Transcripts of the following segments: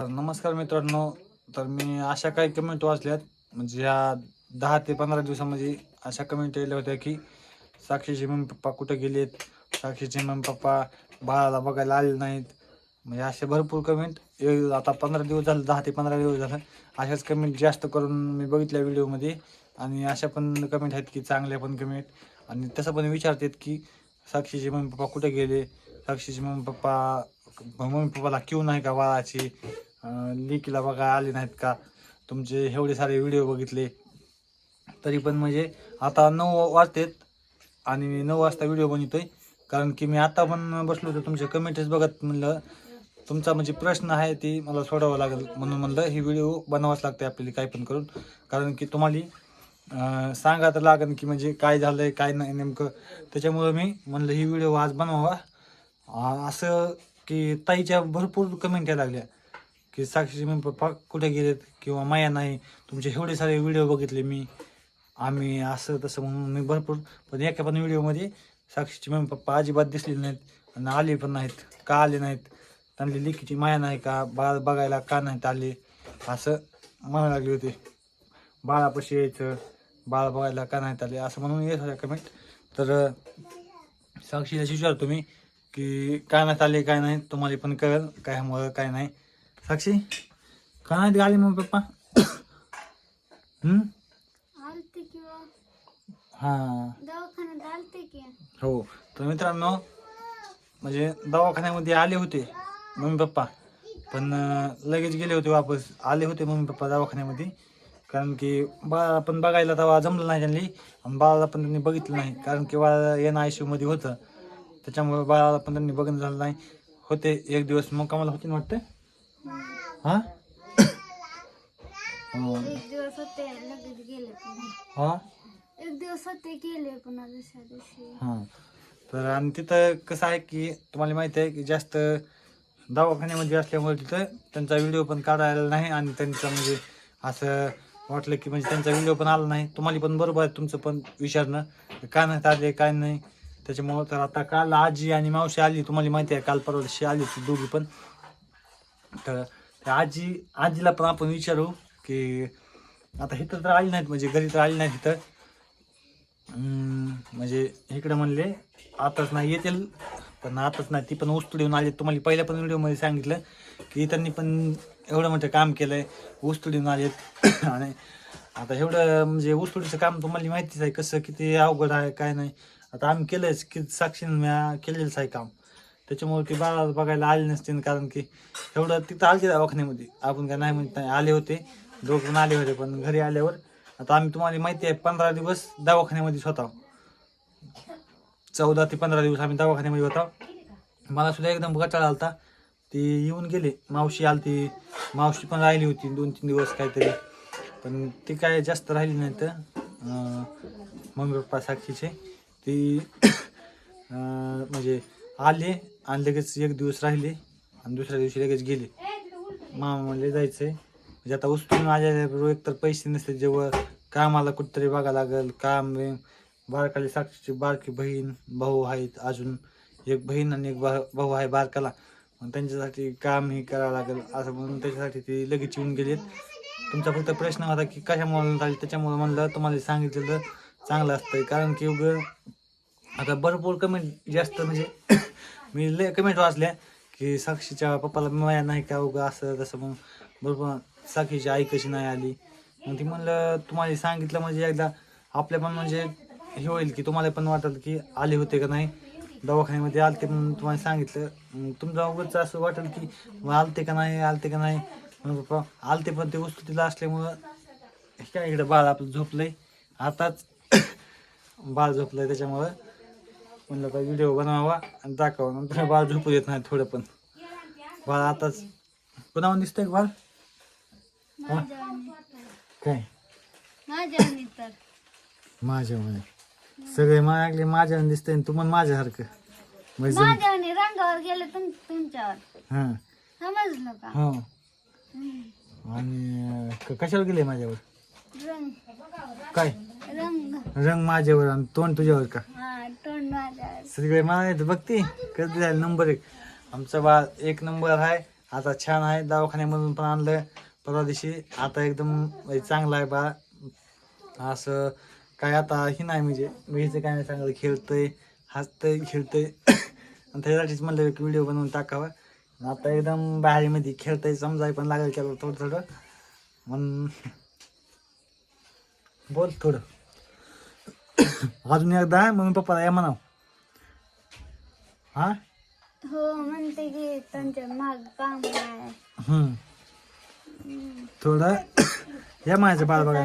तर नमस्कार मित्रांनो. तर मी अशा काही कमेंट वाचल्यात. म्हणजे ह्या दहा ते पंधरा दिवसामध्ये अशा कमेंट येल्या होत्या की साक्षीचे मम्मी पप्पा कुठं गेलेत? साक्षीचे मम्मी पप्पा बाळाला बघायला आले नाहीत. म्हणजे असे भरपूर कमेंट आता पंधरा दिवस झालं दहा ते पंधरा दिवस झालं. अशाच कमेंट जास्त करून मी बघितल्या व्हिडिओमध्ये आणि अशा पण कमेंट आहेत की चांगल्या पण कमेंट आणि तसं पण विचारतात की साक्षीचे मम्मी पप्पा कुठे गेले? साक्षीचे मम्मी पप्पा मम्मी पप्पाला क्यू नाही का बाळाची? लिकीला बघा आले नाहीत का? तुमचे एवढे सारे व्हिडिओ बघितले. तरी पण म्हणजे आता नऊ वाजतेत आणि मी नऊ वाजता व्हिडिओ बनवतोय. कारण की मी आता पण बसलो होतो तुमचे कमेंट्स बघत म्हणलं तुमचा म्हणजे प्रश्न आहे ती मला सोडावं लागेल म्हणून म्हणलं ही व्हिडिओ बनवाच लागते आपल्याला काही पण करून. कारण की तुम्हाला सांगा तर लागेल की म्हणजे काय झालंय काय नाही नेमकं. त्याच्यामुळं मी म्हणलं ही व्हिडिओ आज बनवावा. असं की ताईच्या भरपूर कमेंट यायला लागल्या. की साक्षी मम्मी पप्पा कुठे गेलेत किंवा माया नाही तुमचे एवढे सारे व्हिडिओ बघितले मी. आम्ही असं तसं म्हणून मी भरपूर पण एका पण व्हिडिओमध्ये साक्षीचे मम्मी पप्पा अजिबात दिसले नाहीत आणि आले पण नाहीत का आले नाहीत? त्यांनी लेखीची माया नाही का बाळ बघायला का नाहीत आले? असं म्हणायला लागले होते. बाळापाशी यायचं बाळ बघायला का नाहीत आले? असं म्हणून येत होत्या कमेंट तर साक्षीला विचारतो मी की काय नाहीत आले काय नाही तुम्हाला पण कळेल काय मुळे काय नाही. साक्षी का नाहीत आले मग पप्पा. हम्म? आलते किंवा हां. दवाखान्यात आलते की. हो. तर मित्रांनो म्हणजे दवाखान्यामध्ये आले होते मम्मी पप्पा. पण लगेच गेले होते वापस. आले होते मम्मी पप्पा दवाखान्यामध्ये. कारण की बाळाला पण बघायला तेव्हा जमलं नाही त्यांनी. आणि बाळाला पण त्यांनी बघितलं नाही. कारण की बाळा एन आयमध्ये होतं. त्याच्यामुळे बाळाला पण त्यांनी बघणं झालं नाही. होते एक दिवस. मग कामाला होते ना वाटतं? हां? हो एक दिवस होते लगेच गेले पुन्हा. हां? एक दिवस होते गेले पुन्हा दुसऱ्या दिवशी. हां. तर आणि तिथं कसं आहे की तुम्हाला माहिती आहे की जास्त दवाखान्यामध्ये असल्यामुळे तिथं त्यांचा व्हिडिओ पण काढायला नाही आणि त्यांचं म्हणजे असं वाटलं की म्हणजे त्यांचा व्हिडिओ पण आला नाही. तुम्हाला पण बरोबर आहे तुमचं पण विचारणं. की का नाही आले काय नाही. त्याच्यामुळं तर आता काल आजी आणि मावशी आली. तुम्हाला माहिती आहे काल परवा दिवशी आली ती दोघी पण. तर आजी आजीला पण आपण विचारू की आता इथं तर आली नाहीत म्हणजे घरी तर आली नाहीत इथं. म्हणजे इकडे म्हणले आताच नाही येतील पण आताच नाही ती पण ऊस तोडून आली. तुम्हाला पहिल्या पण व्हिडिओमध्ये सांगितलं की त्यांनी पण एवढं मोठं काम केलं आहे ऊस तोडून आलेत. आणि आता एवढं म्हणजे उस्तुडीचं काम तुम्हाला माहितीच आहे कसं किती अवघड आहे काय नाही. आता आम्ही केलंच की साक्षीनं केलेलंच आहे काम. त्याच्यामुळे ते बाळाला बघायला आले नसते कारण की एवढं तिथं आलते दवाखान्यामध्ये. आपण काय नाही म्हणत नाही आले होते. दोघं पण आले होते पण घरी आल्यावर. आता आम्ही तुम्हाला माहिती आहे पंधरा दिवस दवाखान्यामध्ये स्वतः चौदा ते पंधरा दिवस आम्ही दवाखान्यामध्ये होता. मला सुद्धा एकदम गटाळा आलता. ती येऊन गेले. मावशी आलती. मावशी पण राहिली होती दोन तीन दिवस काहीतरी. पण ती काय जास्त राहिली नाही तर मम्मी पप्पा साक्षीचे ती म्हणजे आले. आणि लगेच एक दिवस राहिले आणि दुसऱ्या दिवशी लगेच गेले. मामा म्हणले जायचंय. म्हणजे आता उचलून माझ्या एकतर पैसे नसते जेव्हा कामाला कुठतरी बघावं लागेल काम बारकाली साक्षीची बारकी बहीण भाऊ आहेत अजून एक बहीण आणि एक भा- भाऊ आहे बारकाला. मग त्यांच्यासाठी काम हे करावं लागेल असं म्हणून त्याच्यासाठी ते लगेच येऊन गेलेत. तुमचा फक्त प्रश्न होता की कशामुळे झाले त्याच्यामुळे म्हणलं तुम्हाला सांगितलेलं चांगलं असतं कारण की उगं आता भरपूर कमेंट जास्त म्हणजे मी लय कमेंट वाचल्या की साक्षीच्या पप्पाला माया नाही का उगा असं तसं मग बरोबर. साक्षीची आई कशी नाही आली? मग ती म्हणलं तुम्हाला सांगितलं म्हणजे एकदा आपल्या पण म्हणजे हे होईल की तुम्हाला पण वाटेल की आले होते का नाही? दवाखान्यामध्ये आलते म्हणून तुम्हाला सांगितलं. तुमचा तुमचं असं वाटेल की मग आलते का नाही आलते का नाही? म्हणून पप्पा आलते पण ते वस्तू तिला असल्यामुळं काय इकडं बाळ आपलं झोपलंय? आताच बाळ झोपलंय त्याच्यामुळं. म्हणलं का व्हिडिओ बनवावा आणि दाखवा. नंतर बाळ झोपू देत नाही थोडं पण बाळ आताच पुन्हा दिसतंय बाळ? माझ्या काय? माझ्या माझ्या म्हणे सगळे माझ्याकडे माझ्या दिसतंय आणि तू पण माझ्यासारखं. म्हणजे माझ्या रंगावर गेले तुम तुमच्यावर. हां. समजलं का? हो. आणि क- कशावर गेले माझ्यावर? रंग. काय? रंग. रंग माझ्यावर आणि तोंड तुझ्यावर का? हा तोंड माझ्यावर. सगळे मला येतं बघते. कधी झालं नंबर एक? आमचा बाळ एक नंबर आहे. आता छान आहे. दवाखान्यामधून पण आणलं. परवा दिवशी आता एकदम चांगला आहे बा असं काय आता ही नाही म्हणजे मीचं काय नाही चांगलं खेळतंय हसतंय खेळतंय. आणि त्यासाठीच म्हणलं एक व्हिडिओ बनवून टाकावा. आता एकदम बाहेरमध्ये खेळतंय. समजाय पण लागेल त्याला थोडं थोडं. मग बोल थोडं. अजून एकदा मम्मी पप्पाला या म्हणाव. हा? हो म्हणते की त्यांच्या माग काम आहे. हम्म. थोडं या माझ्या बाळ बघा.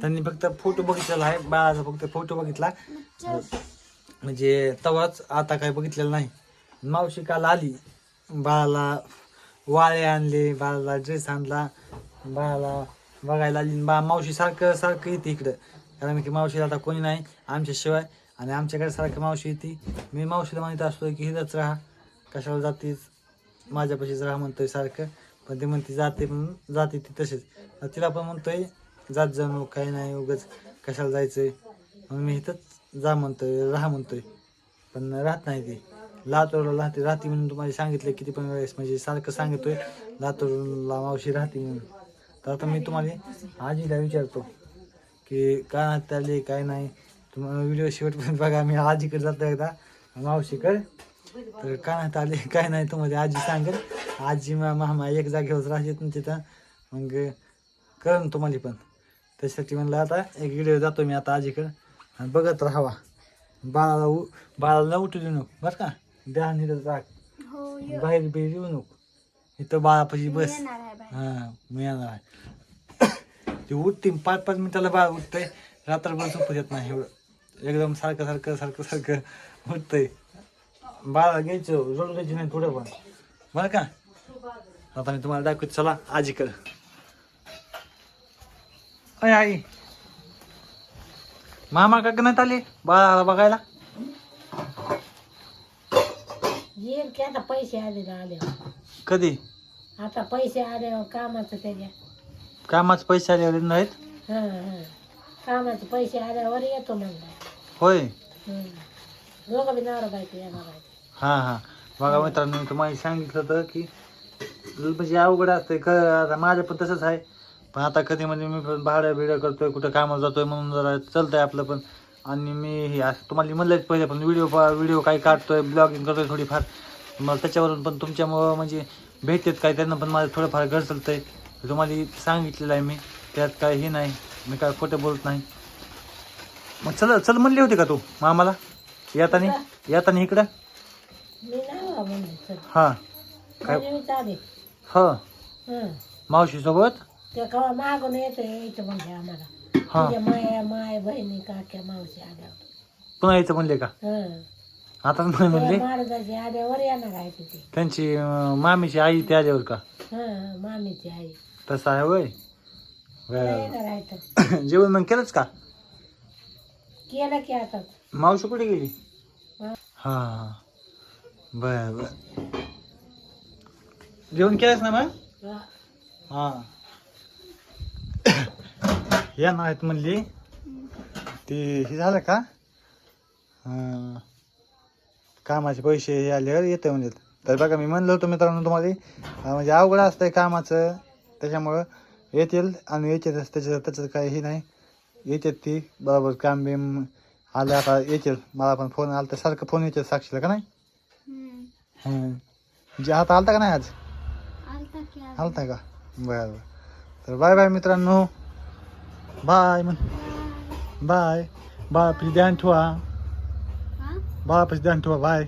त्यांनी फक्त फोटो बघितलेला आहे बाळाचा फक्त फोटो बघितला. म्हणजे तवाच आता काय बघितलेलं नाही. मावशी काल आली बाळाला वाळे आणले बाळाला ड्रेस आणला बाळाला बघायला आली बा मावशी सारखं सारखं येते इकडं. कारण की मावशीला आता कोणी नाही आमच्याशिवाय. आणि आमच्याकडे सारखं मावशी येते. मी मावशीला म्हणत असतो की हिरच राहा. कशाला जातीच माझ्यापाशीच राहा म्हणतोय सारखं. पण ती म्हणते जाते म्हणून जाते ती तसेच तिला पण म्हणतोय जात जाणू काही नाही उगाच. कशाला जायचंय? मग मी इथंच जा म्हणतोय राहा म्हणतोय. पण राहत नाही ती. लातूरला राहते राहते म्हणून तुम्हाला सांगितलं किती पण वेळेस. म्हणजे सारखं सांगतोय लातूरला मावशी राहते म्हणून. तर आता मी तुम्हाला आजीला विचारतो की का नाहीत आले काय नाही. तुम्हाला व्हिडिओ शेवटपर्यंत बघा मी आजीकडे जातो एकदा. मावशीकडे. तर का नाहीत आले काय नाही तुम्हाला आजी सांगेल. आजी मा- मामा एक जागेवर राहते तिथं. मग कळन तुम्हाला पण. त्यासाठी म्हणलं आता एक व्हिडिओ जातो मी आता आजीकडे. आणि बघत राहावा. बाळाला उ बाळाला उठू देऊ नको बरं का? द्या निरत राख हो बाहेर बिहेर येऊ नको. इथं बाळापाशी बस. येणार आहे बाई. हा मी येणार आहे. ते उठते पाच पाच मिनिटाला बाळ उठतंय. रात्रभर झोपू देत नाही एवढं. एकदम सारखं सारखं सारखं सारखं उठतंय. बाळा घ्यायचं जोडून द्यायची नाही थोडं पण. बरं का? आता मी तुम्हाला दाखवतो. चला आजीकडं अय आई. मामा का नाही आले? बाळाला बघायला? येईल की आता पैसे आले ना आले. कधी? आता पैसे आले कामाचं त्याच्या कामाचे पैसे आले नाहीत? हां हां. कामाचे पैसे आल्यावर येतो म्हणला. होय. हं. दोघं बी नवरा बायको येणार आहे हां हां. बघा मित्रांनो मी तुम्हाला सांगितलं होतं की म्हणजे अवघड असते. क आता माझं पण तसंच आहे. पण आता कधी म्हणजे मी पण भाडं बिडं करतोय कुठं कामाला जातोय म्हणून जरा चालतंय आपलं पण. आणि मी हे असं तुम्हाला म्हणलंच पहिले पण व्हिडिओ व्हिडिओ काही काढतोय ब्लॉगिंग करतोय थोडीफार. मग त्याच्यावरून पण तुमच्यामुळं म्हणजे भेटतात काय त्यांना पण माझं थोडंफार घर चालतंय तुम्हाला सांगितलेलं आहे मी त्यात काय हे नाही मी काय खोटं बोलत नाही. मग चल चल म्हणली होती का तू मामाला? येताना येताना इकडं. हां. काय? हं. मावशी सोबत ते कवा मागून येतो यायचं म्हणजे आम्हाला. हा. तुझ्या माया माय बहिणी काक्या मावशी आल्यावर पुन्हा यायचं म्हणले का? हं. आता नाही म्हणले? महाराजाची आल्यावर येणार आहे तिथे. त्यांची अं, मामीची आई ते आल्यावर का? हं मामीची आई. तसं आहे वय बरं. येणार आहे तर. जेवण मग केलंच का? केलं की आता. मावशी कुठे गेली? हा. हा हा. बर बर. जेवण केलंच ना मग? हा. हा. या नाहीत म्हणली. ते हे झालं का? अं, कामाचे पैसे हे आल्यावर येते म्हणजे तर बघा मी म्हणलं होतं मित्रांनो तुम्हाला अं, म्हणजे अवघड असतंय कामाचं. त्याच्यामुळं येतील आणि येतेच त्याच्यात त्याच्यात काही हे नाही. येतात ती बरोबर काम बिम आले आता येतील. मला पण फोन आला तर सारखं फोन येतात साक्षीला का नाही? हम्म. हं. जे आता आलता का नाही आज? आलता की आज. आलता का? बरं बरं. तर बाय बाय मित्रांनो. बाय म्हण. बाय. बाळापाशी ध्यान ठेवा? बाळापाशी ध्यान ठेवा. बाय.